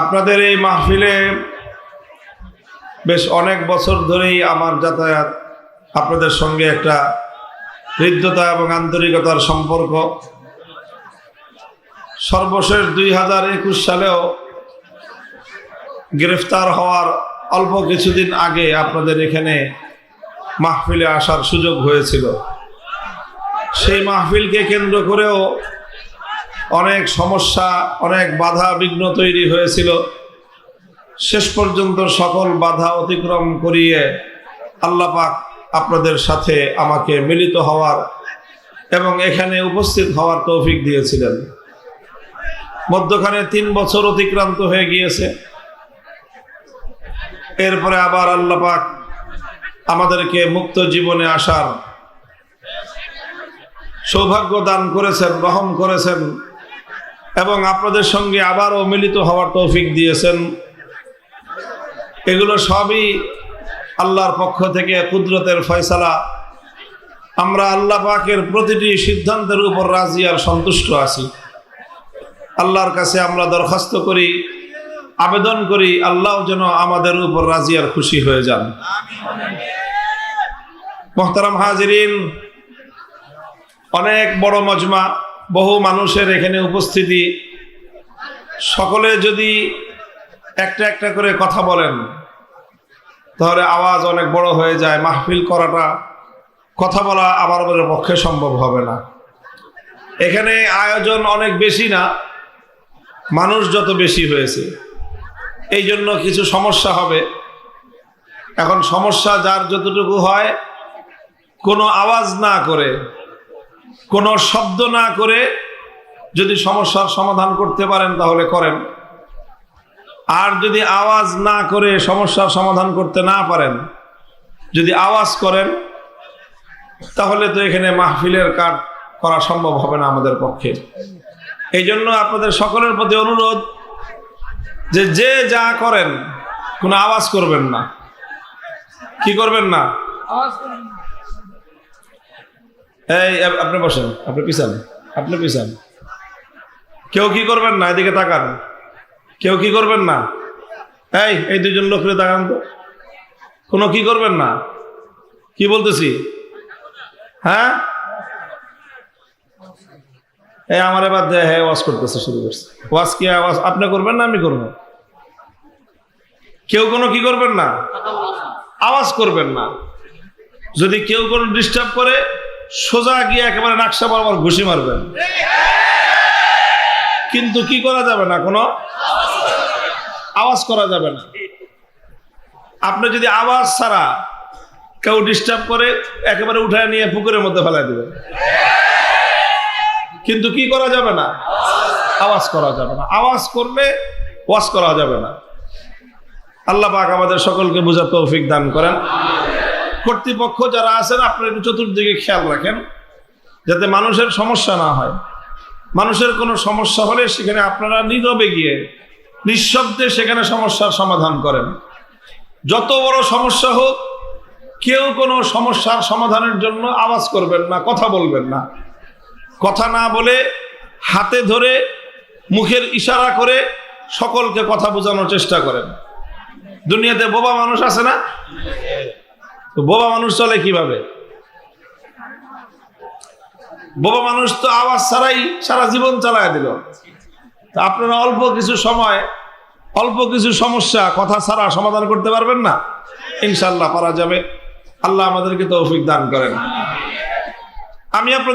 আপনাদের এই মাহফিলে বেশ অনেক বছর ধরেই আমার যাতায়াত আপনাদের সঙ্গে একটা হৃদ্যতা এবং আন্তরিকতার সম্পর্ক। সর্বশেষ দুই হাজার একুশ সালেও গ্রেফতার হওয়ার অল্প কিছুদিন আগে আপনাদের এখানে মাহফিলে আসার সুযোগ হয়েছিল। সেই মাহফিলকে কেন্দ্র করেও অনেক সমস্যা, অনেক বাধা বিঘ্ন তৈরি হয়েছিল। শেষ পর্যন্ত সকল বাধা অতিক্রম করিয়ে আল্লাপাক আপনাদের সাথে আমাকে মিলিত হওয়ার এবং এখানে উপস্থিত হওয়ার তৌফিক দিয়েছিলেন। মধ্যখানে তিন বছর অতিক্রান্ত হয়ে গিয়েছে। এরপরে আবার আল্লাপাক আমাদেরকে মুক্ত জীবনে আসার সৌভাগ্য দান করেছেন রহম করেছেন। এবং আপনাদের সঙ্গে আবারও মিলিত হওয়ার তৌফিক দিয়েছেন। এগুলো সবই আল্লাহর পক্ষ থেকে কুদরতের ফয়সালা। আমরা আল্লাহ পাকের প্রতিটি সিদ্ধান্তের উপর রাজি আর সন্তুষ্ট আছি। আল্লাহর কাছে আমরা দরখাস্ত করি, আবেদন করি, আল্লাহ যেন আমাদের উপর রাজি আর খুশি হয়ে যান। মোহতারাম হাজিরিন, অনেক বড় মজমা। বহু মানুষের এখানে উপস্থিতি। সকলে যদি একটা একটা করে কথা বলেন, তাহলে আওয়াজ অনেক বড় হয়ে যায়, মাহফিল করাটা, কথা বলা আমার পক্ষে সম্ভব হবে না। এখানে আয়োজন অনেক বেশি না, মানুষ যত বেশি হয়েছে। এই জন্য কিছু সমস্যা হবে। এখন সমস্যা যার যতটুকু হয়, কোনো আওয়াজ না করে কোনো শব্দ না করে যদি সমস্যার সমাধান করতে পারেন তাহলে করেন। আর যদি আওয়াজ না করে সমস্যার সমাধান করতে না পারেন, যদি আওয়াজ করেন, তাহলে তো এখানে মাহফিলের কাজ করা সম্ভব হবে না আমাদের পক্ষে। এই জন্য আপনাদের সকলের প্রতি অনুরোধ যে যে যা করেন, কোনো আওয়াজ করবেন না। কি করবেন না। এই আপনি বসেন, আপনি পিছান আপনি পিছান। কেউ কি করবেন না? এদিকে তাকান। কেউ কি করবেন না? এই এই দুজন লোকের তাকান তো। কোনো কি করবেন না? কি বলতেছি? হ্যাঁ? এই, আমার এবার দেয় হ্যাঁ ওয়াশ করতেছে, শুরু করছে। ওয়াশ কি আওয়াজ আপনি করবেন না আমি করব? কেউ কোনো কি করবেন না? আওয়াজ করবেন না। যদি কেউ কোনো ডিস্টার্ব করে সোজা গিয়ে একেবারে নাকশা বরাবর ঘুষি মারবেন। কিন্তু কি করা যাবে না কোনো? আওয়াজ করা যাবে না। আপনি যদি আওয়াজ ছাড়া কেউ ডিস্টার্ব করে, একেবারে উঠায় নিয়ে পুকুরের মধ্যে ফেলাই দেবেন। কিন্তু কি করা যাবে না? আওয়াজ করা যাবে না। আওয়াজ করলে ওয়াজ করা যাবে না। আল্লাহ পাক আমাদের সকলকে বোঝার তৌফিক দান করেন। কর্তৃপক্ষ যারা আছেন, আপনারা একটু চতুর্দিকে খেয়াল রাখেন, যাতে মানুষের সমস্যা না হয়। মানুষের কোনো সমস্যা হলে সেখানে আপনারা নীরবে গিয়ে, নিঃশব্দে সেখানে সমস্যার সমাধান করেন। যত বড় সমস্যা হোক, কেউ কোনো সমস্যার সমাধানের জন্য আওয়াজ করবেন না, কথা বলবেন না। কথা না বলে, হাতে ধরে, মুখের ইশারা করে সকলকে কথা বোঝানোর চেষ্টা করেন। দুনিয়াতে বোবা মানুষ আছে না? তো বোবা মানুষ চলে কীভাবে? বোবা মানুষ তো আওয়াজ ছাড়াই সারা জীবন চালায় দিল। তা আপনারা অল্প কিছু সময়, অল্প কিছু সমস্যা, কথা ছাড়া সমাধান করতে পারবেন না? ইনশাল্লাহ পারা যাবে। আল্লাহ আমাদেরকে তৌফিক দান করেন। আমি আপনাদের